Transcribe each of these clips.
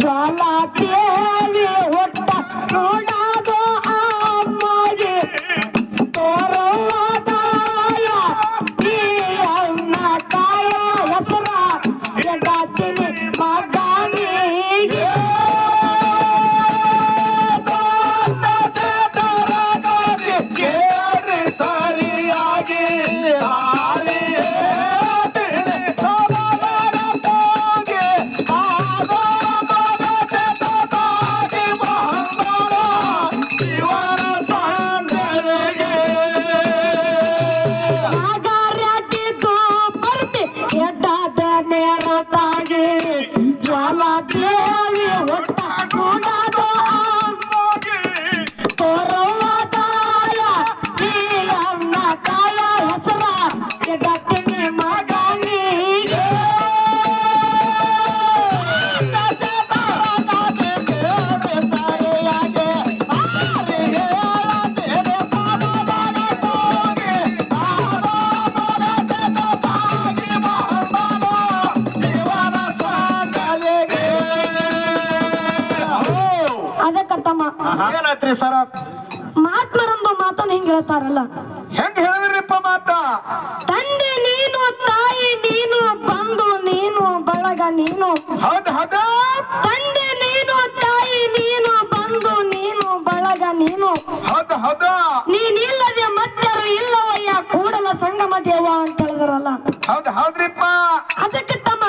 ಜ್ವಾಲ ತೇಲಿ ಹುಟ್ಟ ನೋಡಾದು ಏನಾಯ್ತ್ರಿ ಸರ? ಮಹಾತ್ಮರೊಂದು ಮಾತನ್ನು ಹಿಂಗ್ ಹೇಳ್ತಾರಲ್ಲ? ಹೆಂಗ್ ಹೇಳಿದ್ರಿಪ್ಪ ಮಾತ? ತಂದೆ ನೀನು ತಾಯಿ ನೀನು ಬಂದು ನೀನು ಬಳಗ ನೀನು. ಹೌದ್ ಹೌದ. ತಂದೆ ನೀನು ತಾಯಿ ನೀನು ಬಂದು ನೀನು ಬಳಗ ನೀನು. ಹೌದ್ ಹೌದ. ನೀನಿಲ್ಲದೆ ಮತ್ತರು ಇಲ್ಲವಯ್ಯ ಕೂಡಲ ಸಂಗಮ ದೇವ ಅಂತ ಹೇಳಿದ್ರಲ್ಲ. ಹೌದ್ ಹೌದ್ರಿಪ್ಪ. ಅದಕ್ಕೆ ತಮ್ಮ.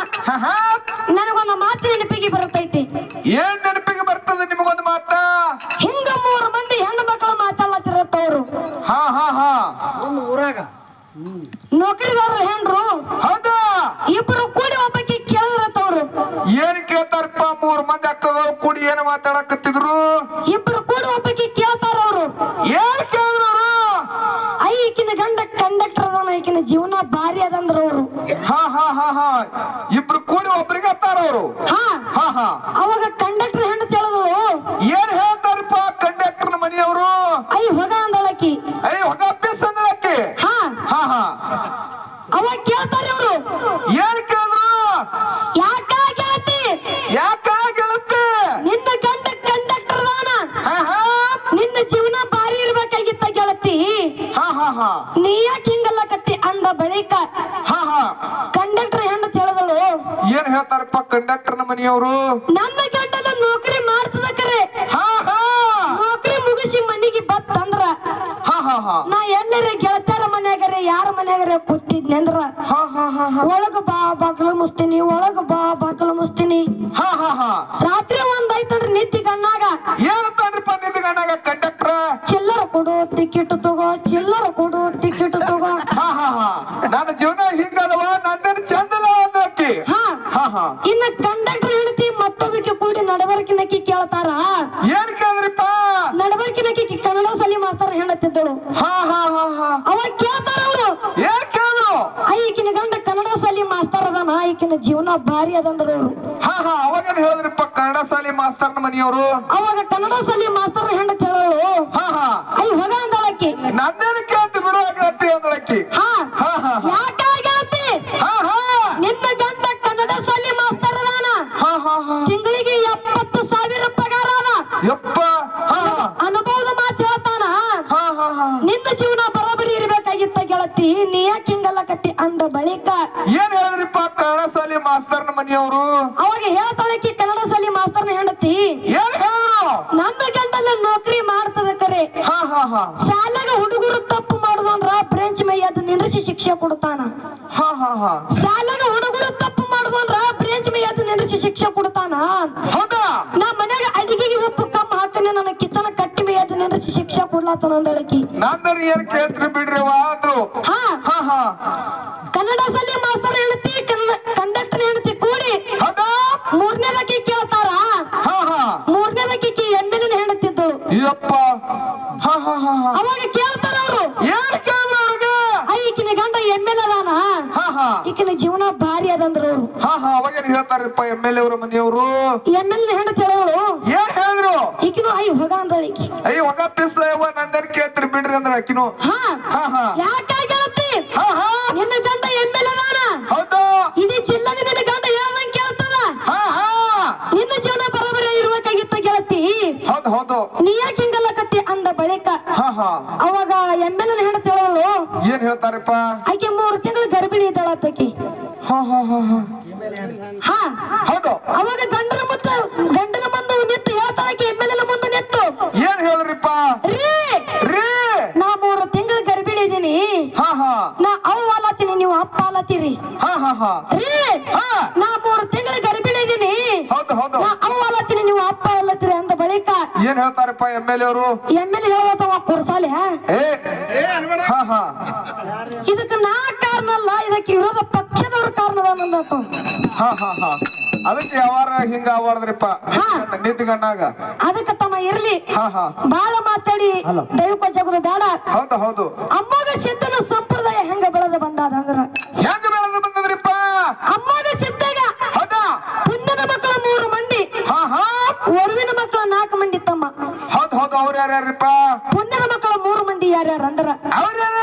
ನನಗೊಂದು ಮಾತು ನೆನಪಿಗೆ ಬರುತ್ತೈತಿ ಏನ್ ನೆನಪಿಗೆ ಬರ್ತದೆ ನಿಮಗೊಂದು ಮಾತ ಹಿಂಗ ಮೂರು ಮಂದಿ ಹೆಣ್ಣು ಮಕ್ಕಳು ಮಾತಾಡ್ಲತ್ತಿರತ್ತವ್ರು ಹಾ ಹಾ ಹಾ ಒಂದು ಊರಾಗ ನೌಕರಿದಾರರು ಹೆಣ್ರು ಹೌದಾ ಇಬ್ಬರು ಕೂಡಿ ಒಬ್ಬಕ್ಕೆ ಕೇಳಿರತ್ತವ್ರು ಏನ್ ಕೇಳ್ತಾರಪ್ಪ ಮೂರ್ ಮಂದಿ ಅಕ್ಕಗಳು ಕೂಡಿ ಏನ್ ಮಾತಾಡಕತ್ತಿದ್ರು ಇಬ್ಬರು ಕೂಡಿ ಒಬ್ಬಕ್ಕೆ ಕೇಳ್ತಾರ ಅವ್ರು ಏನ್ ಕೇಳಿದ್ರು ಅವ್ರು? ಐ ಈಕಿನ ಗಂಡ ಕಂಡಕ್ಟರ್ ಅದಾನ ಈಕಿನ ಜೀವನ ಭಾರಿ ಅದಂದ್ರ ಅವ್ರು ಹಾ ಹಾ ಹಾ ಹಾ ಇಬ್ರು ಕೂಡಿ ಒಬ್ರಿಗೆ ಹತ್ತಾರ ಅವರು ಹಾ ಹಾ ಹಾ ಅವಾಗ ಕಂಡಕ್ಟರ್ ಹೆಣ್ಣು ತಿಳಿದ್ರು ಏನ್ ಹೇಳ್ತಾರಪ್ಪ ಕಂಡಕ್ಟರ್ ಮನೆಯವರು ಐ ಹೊಗ ಅಂದಳಕಿ ಐ ಹೊಗ ಪೀಸ್ ಅಂದ್ರಕ್ಕೆ ಅವಾಗ ಕೇಳ್ತಾರೆ ಇವರು ಏನ್ ಕೇಳಿದ್ರು? ಯಾಕ ಗೆಳತಿ ಯಾಕ ಗೆಳತಿ ನಿನ್ನ ಗಂಡ ಕಂಡಕ್ಟರ್ ಹಾ ನಿನ್ನ ಜೀವನ ಭಾರಿ ಇರ್ಬೇಕಾಗಿತ್ತ ಗೆಳತಿ ನೀ ಯಾಕೆ ಹಿಂಗಲ್ಲ ಕತ್ತಿ? ಅಂದ ಬಳಿಕ ಕಂಡಕ್ಟರ್ ಹೆಣ್ಣು ತಿಳಿದಳು ಏನ್ ಹೇಳ್ತಾರಪ್ಪ ಕಂಡಕ್ಟರ್ ಮನೆಯವರು? ನನ್ನ ಗಂಡಲ್ಲ ನೌಕರಿ ಮಾಡ್ತದ ಕರೆ. ನೌಕರಿ ಮುಗಿಸಿ ಮನಿಗೆ ಬತ್ತಂದ್ರ ನಾ ಎಲ್ಲರ ಮನ್ಯಾಗರೆ ಯಾರ ಮನ್ಯಾಗ ಕೂತಿದ್ನಿ ಅಂದ್ರ ಹಾ ಹಾ ಹಾ ಹಾ. ಒಳಗ ಬಾ ಬಾಕಲ ಮುಸ್ತೀನಿ ಒಳಗ ಬಾ ಬಾಕಲ ಮುಸ್ತೀನಿ ಹಾ ಹಾ ಹಾ. ರಾತ್ರಿ ಒಂದ್ ಐತಂದ್ರ ನಿತ್ತಿ ಗಣ್ಣಾಗ ಏನಂತಾನ್ರಿಪ್ಪ ನಿತ್ತಿ ಕಂಡಕ್ಟರ್? ಚಿಲ್ಲರ ಕೊಡು ಟಿಕೆಟ್ ತಗೋ ಚಿಲ್ಲರ ಕೊಡು ಟಿಕೆಟ್ ತಗೋ. ಹಾ ಹಾ ಹಾ. ನನ್ನ ಜೀವನ ಹಿಂಗದವ ನನ್ನ ಚಂದಲ ಹಾ. ಇನ್ನ ಕಂಡಕ್ಟರ್ ಹೆಂಡತಿ ಮತ್ತೊಬ್ಬಕ್ಕೆ ಕೂಡಿ ನಡವರ್ಕಿನಕಿ ಕೇಳ್ತಾರ? ಏನ್ ಕೇಳಿದ್ರಿಪ್ಪ? ನಡವರ್ಕಿನಕಿ ಕನ್ನಡ ಸಲಿ ಮಾಸ್ತರ ಹಾ ಹಾ ಹಾ ಹಾ. ಅವಾಗ ಕೇಳ್ತಾರ ಅವ್ರು ಏನ್ ಕೇಳಿದ್ರು ಈಕಿನ ಗಂಡ ಕನ್ನಡ ಸಲಿ ಮಾಸ್ತರ್ ಜೀವನ ಭಾರಿ ಅದಂದ್ರ ಹಾ ಹಾ ಅವಾಗೇನ್ ಹೇಳಿದ್ರಿಪ್ಪ ಕನ್ನಡ ಶಾಲೆ ಮಾಸ್ತರ್ನ ಮನೆಯವರು? ಅವಾಗ ಕನ್ನಡ ಶಾಲೆ ಮಾಸ್ತರ್ ಹೆಂಡತಿ ಹೇಳೋಳು? ಹಾ ಹಾ. ಐ ಹೋಗ ಅಂದಳಕಿ ಕೇಳ್ತಿ ಬಿಡು ಗೆಳತಿ ಅಂದಳಕ್ಕಿ ಹಾ ಹಾ ಹಾ ಹಾ ಯಾಕಾಗತಿ ಹಾ ಹಾ ನಿನ್ನ ಗಂಡ ಕನ್ನಡ ಸಲಿ ಮಾಸ್ತರ್ ಅದಾನ ಹಾ ಹಾ ಹಾ ತಿಂಗಳಿಗೆ ಎಪ್ಪತ್ತು ಸಾವಿರ ಪಗಾರ ಅದ ಯಪ್ಪ ಹಾ ಹಾ ಅನುಭವದ ಮಾತು ಹೇಳ್ತಾನ ಹಾ ಹಾ ಹಾ ನಿನ್ನ ಜೀವನ ಬರೋಬರಿ ಇರ್ಬೇಕಾಗಿತ್ತ ಗೆಳತಿ ನೀ ಯಾಕೆ ಹಿಂಗಲ್ಲ ಕಟ್ಟಿ ಅಂದ ಬಳಿಕ ಏನ್ ಹೇಳಿದ್ರಿಪ್ಪ ಕನ್ನಡ ಶಾಲೆ ಮಾಸ್ತರ್ನ ಮನೆಯವರು ಅವಾಗ ಹೇಳ್ತಾಳಕಿ ಕನ್ನಡ ಸಲಿ ಮಾಸ್ತರ್ನ ಹೆಂಡತಿ ಏನ್ ಹೇಳಿದ್ರು ನನ್ನ ಗಂಡಲ್ಲ ನೌಕರಿ ಮಾಡ್ತದ ಕರೆ ಹಾ ಹಾ ಹಾ ಶಾಲೆಗ ಹುಡುಗರು ತಪ್ಪು ಮಾಡುದಂದ್ರ ಬ್ರೆಂಚ್ ಮೈ ಅದು ನಿಂದ್ರಿಸಿ ಶಿಕ್ಷೆ ಕೊಡ್ತಾನ ಹಾ ಹಾ ಹಾ ಶಾಲೆಗ ಹುಡುಗರು ತಪ್ಪು ಮಾಡುದಂದ್ರ ಬ್ರೆಂಚ್ ಮೈ ಅದು ನಿಂದ್ರಿಸಿ ಶಿಕ್ಷೆ ಕೊಡ್ತಾನ ಹೌದಾ? ನಾ ಮನ್ಯಾಗ ಅಡಿಗೆಗೆ ಉಪ್ಪು ಕಮ್ಮ ಹಾಕನೆ ನನ್ನ ಕಿಚನ ಕಟ್ಟಿ ನಿಂದ್ರಿಸಿ ಶಿಕ್ಷೆ ಕೊಡ್ಲಾತನ ಅಂದಳಕಿ ನಂದರ್ ಏನ್ ಕೇಳ್ತ್ರಿ ಬಿಡ್ರಿ ಅಂದ್ರು ಹಾ. ಹಾ ಹಾ. ಕನ್ನಡ ಸಲಿ ಮಾಸ್ತರ್ ಹೆಂಡತಿ ಕಂಡಕ್ಟರ್ ಹೇಳ್ತಿ ಕೂಡಿ ಹೌದಾ? ಮೂರನೇದಕ್ಕೆ ಕೇಳ್ತಾರ. ಹಾ ಹಾ. ಮೂರನೇದಕ್ಕೆ ಎಂ ಎಲ್ ಹೆಂಡತಿದ್ದು. ಯಪ್ಪ. ಹಾ ಹಾ ಅವಾಗ ಕೇಳ್ತಾರ ಅವರು. ಏನ್ ಅವ್ರಿಗೆ? ಈಕಿನ ಗಂಡ ಎಂ ಎಲ್ ಅದಾನ ಹಾ ಹಾ. ಈಕಿನ ಏನ್ ಹೇಳ್ತಾರಪ್ಪ ಎಂ ಎಲ್ ಎ ಅವ್ರ ಮನೆಯವರು. ಎಂ ಎಲ್ ಹೆಣ್ಣು ಕೇಳೋಳು ಏನ್ ಹೇಳಿದ್ರು? ಈಕಿನೂ ಐ ಹೊಗ ಅಂದಳ ಈಕಿ. ಐ ಹೊಗ ಕೇಳ್ತಿರಿ ಬಿಡ್ರಿ ಅಂದ್ರ ಆಕಿನೂ. ಹಾ. ಹಾ ಯಾಕ ಕೇಳತ್ತಿ? ಹಾ ಹಾ. ನಿನ್ನ ಗಂಡ ಎಂ ಎಲ್ ಎ ಅದಾನ. ಹೌದು. ಇಡೀ ಜಿಲ್ಲೆಗೆ ನಿನ್ನ ಗಂಡ ಹೇಳ್ದಂಗ್ ಕೇಳ್ತದ. ಹಾ ಹಾ. ನಿನ್ನ ಜೀವನ ಬರೋಬರಿ ಇರಬೇಕಾಗಿತ್ತ ಗೆಳತಿ ಹೌದು ಹೌದು. ನೀ ಯಾಕೆ ಹಿಂಗಲ್ಲ ಅಂದ ಬಳಿಕ? ಹಾ ಹಾ. ಅವಾಗ ಎಂ ಎಲ್ ಎ ಹೆಣ್ಣು ಕೇಳೋಳು ಏನ್ ಹೇಳ್ತಾರಪ್ಪ? ಆಕೆ ಮೂರು ತಿಂಗಳು ಗರ್ಭಿಣಿ ಇದ್ದಾಳ ಆಕಿ. ಹೌದು. ಅವಾಗ ಗಂಡನ ಮತ್ತೆ ಗಂಡನ ಬಂದು ನಿಂತು ಹೇಳ್ತಾಳಕ್ಕೆ ಎಂ ಮುಂದೆ ನಿಂತು ಏನ್ ಹೇಳಿದ್ರಿಪ್ಪ? ರೀ ರೀ. ನಾ ಮೂರು ತಿಂಗಳು ಗರ್ಭಿಣಿ ಇದೀನಿ. ನಾ ಅವ್ ಆಲತ್ತೀನಿ ನೀವು ಅಪ್ಪ ಆಲತ್ತೀರಿ ರೀ ನಾ ಏನ್ ಹೇಳ್ತಾರಪ್ಪ ಎಂ ಎಲ್ ಎ ಅವರು? ಎಂ ಎಲ್ ಹೇಳ್ತಾವ ಕೊಡ್ಸಾಲೆ ಹಾ? ಹಾ ಇದಕ್ಕೆ ನಾ ಕಾರಣ ಅಲ್ಲ ಇದಕ್ಕೆ ವಿರೋಧ ಪಕ್ಷದವ್ರ ಕಾರಣ ನಂದಾತು ಹಾ ಹಾ ಹಾ. ಅದಕ್ಕೆ ಯಾವಾರ ಹಿಂಗ ಆವಾರದ್ರಿಪ್ಪ ನಿಂತ್ಕೊಂಡಾಗ ಅದಕ್ಕೆ ತಮ್ಮ ಇರ್ಲಿ. ಬಾಳ ಮಾತಾಡಿ ದೈವಕ ಜಗದ ಬೇಡ. ಹೌದು ಹೌದು. ಅಮ್ಮಗ ಸಿದ್ಧನ ಸಂಪ್ರದಾಯ ಹೆಂಗ ಬೆಳೆದು ಬಂದಾದ ಅಂದ್ರ? ಹೆಂಗ ಬೆಳೆದು ಬಂದದ್ರಿಪ್ಪ? ಅಮ್ಮಗ ಸಿದ್ಧಗ ಹೌದ್ ಹೌದು ಅವ್ರ ಯಾರ್ಯಾರಪ್ಪ? ಮುಂದಿನ ಮಕ್ಕಳ ಮೂರು ಮಂದಿ ಯಾರ್ಯಾರ ಅಂದ್ರ ಅವ್ರ ಯಾರ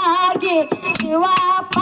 ಹಾಗೆ ಶಿವಪ್ಪ